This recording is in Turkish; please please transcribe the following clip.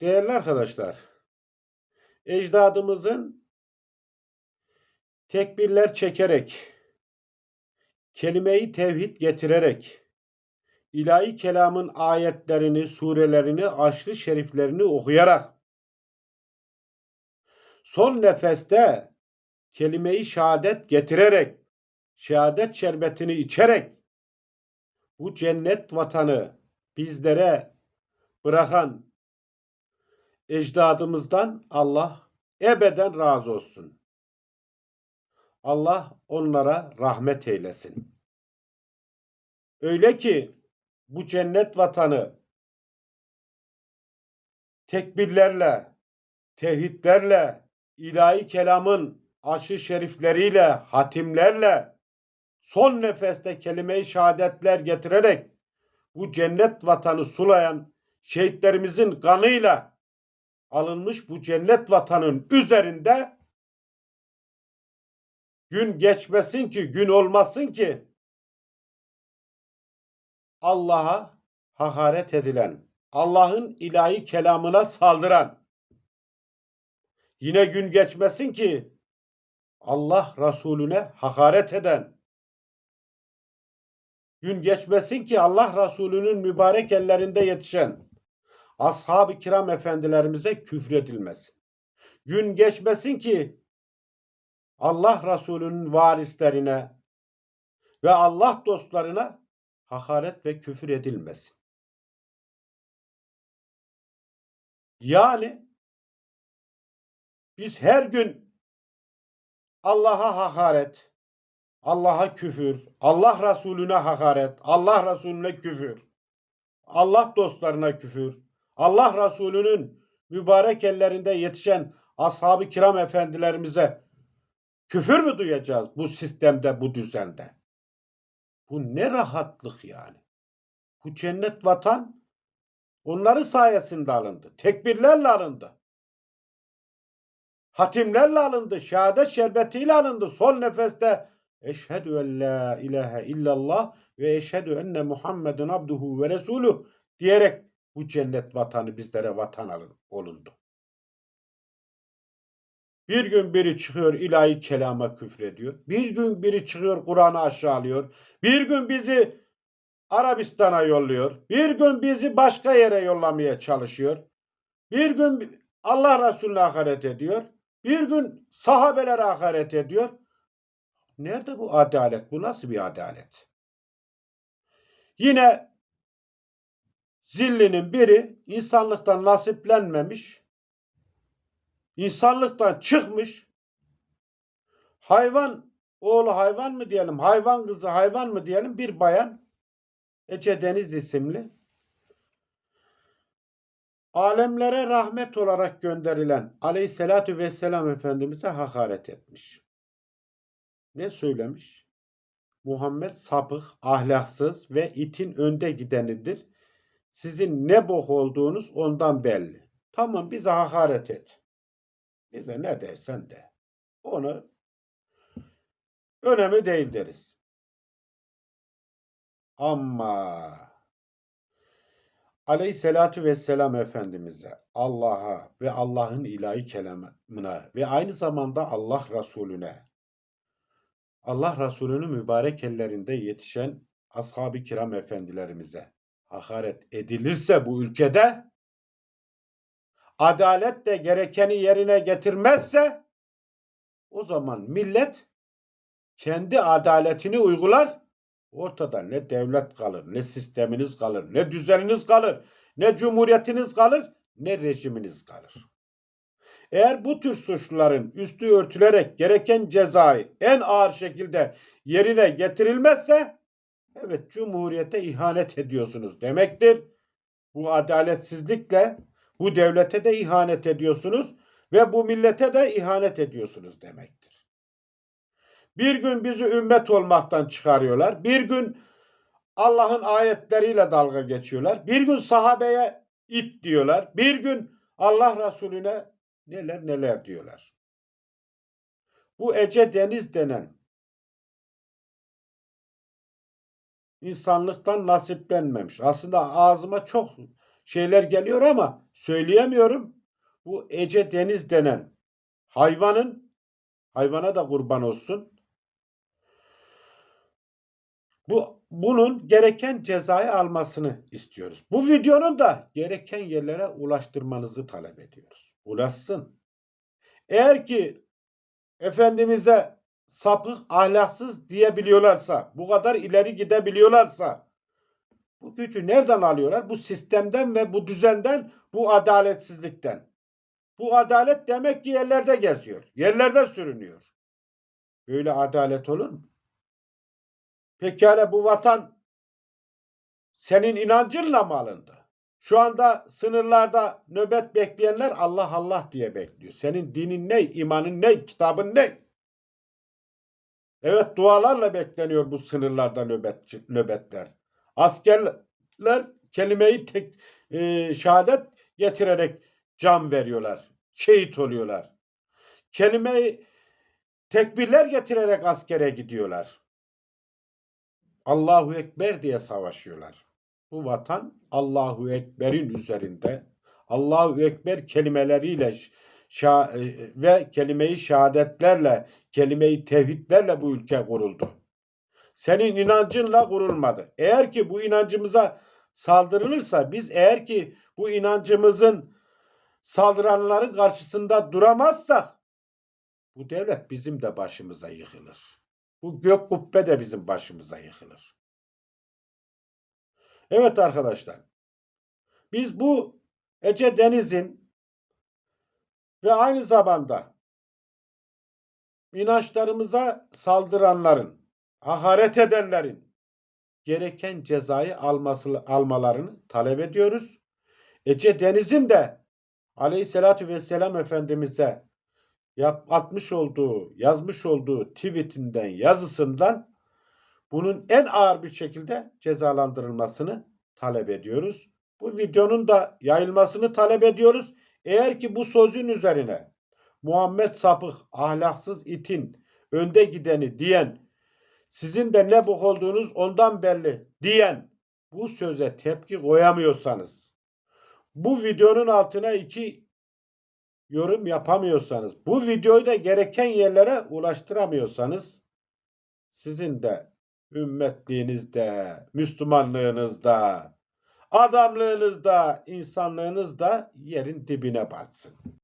Değerli arkadaşlar, ecdadımızın tekbirler çekerek, kelime-i tevhid getirerek, ilahi kelamın ayetlerini, surelerini, aşrı şeriflerini okuyarak, son nefeste kelime-i şehadet getirerek, şehadet şerbetini içerek, bu cennet vatanı bizlere bırakan ecdadımızdan Allah ebeden razı olsun. Allah onlara rahmet eylesin. Öyle ki bu cennet vatanı tekbirlerle, tevhidlerle, ilahi kelamın aşı şerifleriyle, hatimlerle, son nefeste kelime-i şehadetler getirerek bu cennet vatanı sulayan şehitlerimizin kanıyla alınmış bu cennet vatanın üzerinde gün geçmesin ki, gün olmasın ki Allah'a hakaret edilen, Allah'ın ilahi kelamına saldıran, yine gün geçmesin ki Allah Resulüne hakaret eden, gün geçmesin ki Allah Resulü'nün mübarek ellerinde yetişen, ashab-ı kiram efendilerimize küfredilmesin. Gün geçmesin ki Allah Resulü'nün varislerine ve Allah dostlarına hakaret ve küfür edilmesin. Yani biz her gün Allah'a hakaret, Allah'a küfür, Allah Resulüne hakaret, Allah Resulüne küfür, Allah dostlarına küfür, Allah Resulü'nün mübarek ellerinde yetişen ashab-ı kiram efendilerimize küfür mü duyacağız bu sistemde, bu düzende? Bu ne rahatlık yani. Bu cennet vatan onların sayesinde alındı. Tekbirlerle alındı. Hatimlerle alındı. Şehadet şerbetiyle alındı. Son nefeste Eşhedü en la ilahe illallah ve eşhedü enne Muhammeden abduhu ve resuluh diyerek bu cennet vatanı bizlere vatan olundu. Bir gün biri çıkıyor ilahi kelama küfrediyor. Bir gün biri çıkıyor Kur'an'ı aşağılıyor. Bir gün bizi Arabistan'a yolluyor. Bir gün bizi başka yere yollamaya çalışıyor. Bir gün Allah Resulüne hakaret ediyor. Bir gün sahabelere hakaret ediyor. Nerede bu adalet? Bu nasıl bir adalet? Yine zillinin biri insanlıktan nasiplenmemiş, insanlıktan çıkmış, hayvan oğlu hayvan mı diyelim, hayvan kızı hayvan mı diyelim bir bayan Ece Deniz isimli alemlere rahmet olarak gönderilen aleyhissalatü vesselam Efendimiz'e hakaret etmiş. Ne söylemiş? Muhammed sapık, ahlaksız ve itin önde gidenidir. Sizin ne bok olduğunuz ondan belli. Tamam bize hakaret et. Bize ne dersen de. Onu önemi değil deriz. Ama Aleyhisselatü Vesselam Efendimiz'e, Allah'a ve Allah'ın ilahi kelamına ve aynı zamanda Allah Resulüne, Allah Resulü'nün mübarek ellerinde yetişen ashab-ı kiram efendilerimize hakaret edilirse bu ülkede adalet de gerekeni yerine getirmezse o zaman millet kendi adaletini uygular. Ortada ne devlet kalır, ne sisteminiz kalır, ne düzeniniz kalır, ne cumhuriyetiniz kalır, ne rejiminiz kalır. Eğer bu tür suçluların üstü örtülerek gereken cezayı en ağır şekilde yerine getirilmezse evet cumhuriyete ihanet ediyorsunuz demektir. Bu adaletsizlikle bu devlete de ihanet ediyorsunuz ve bu millete de ihanet ediyorsunuz demektir. Bir gün bizi ümmet olmaktan çıkarıyorlar. Bir gün Allah'ın ayetleriyle dalga geçiyorlar. Bir gün sahabeye it diyorlar. Bir gün Allah Resulüne neler neler diyorlar. Bu Ece Deniz denen insanlıktan nasiplenmemiş. Aslında ağzıma çok şeyler geliyor ama söyleyemiyorum. Bu Ece Deniz denen hayvanın hayvana da kurban olsun. Bu bunun gereken cezayı almasını istiyoruz. Bu videonun da gereken yerlere ulaştırmanızı talep ediyoruz. Ulaşsın. Eğer ki Efendimiz'e sapık, ahlaksız diyebiliyorlarsa, bu kadar ileri gidebiliyorlarsa bu gücü nereden alıyorlar? Bu sistemden ve bu düzenden, bu adaletsizlikten. Bu adalet demek ki yerlerde geziyor. Yerlerde sürünüyor. Böyle adalet olur mu? Pekala bu vatan senin inancınla mı alındı? Şu anda sınırlarda nöbet bekleyenler Allah Allah diye bekliyor. Senin dinin ne, imanın ne, kitabın ne? Evet dualarla bekleniyor bu sınırlarda nöbet, nöbetler. Askerler kelimeyi tek e, şehadet getirerek can veriyorlar. Şehit oluyorlar. Kelimeyi tekbirler getirerek askere gidiyorlar. Allahu Ekber diye savaşıyorlar. Bu vatan Allahu Ekber'in üzerinde Allahu Ekber kelimeleriyle şa- e, ve kelime-i şehadetlerle, kelime-i tevhidlerle bu ülke kuruldu. Senin inancınla kurulmadı. Eğer ki bu inancımıza saldırılırsa biz eğer ki bu inancımızın saldıranların karşısında duramazsak bu devlet bizim de başımıza yıkılır. Bu gök kubbe de bizim başımıza yıkılır. Evet arkadaşlar. Biz bu Ece Deniz'in ve aynı zamanda inançlarımıza saldıranların, hakaret edenlerin gereken cezayı alması, almalarını talep ediyoruz. Ece Deniz'in de Aleyhisselatü Vesselam Efendimiz'e yap, atmış olduğu, yazmış olduğu tweetinden, yazısından bunun en ağır bir şekilde cezalandırılmasını talep ediyoruz. Bu videonun da yayılmasını talep ediyoruz. Eğer ki bu sözün üzerine Muhammed sapık, ahlaksız itin, önde gideni diyen, sizin de ne bok olduğunuz ondan belli diyen bu söze tepki koyamıyorsanız, bu videonun altına iki yorum yapamıyorsanız, bu videoyu da gereken yerlere ulaştıramıyorsanız, sizin de ümmetliğinizde, Müslümanlığınızda, adamlığınızda, insanlığınızda yerin dibine batsın.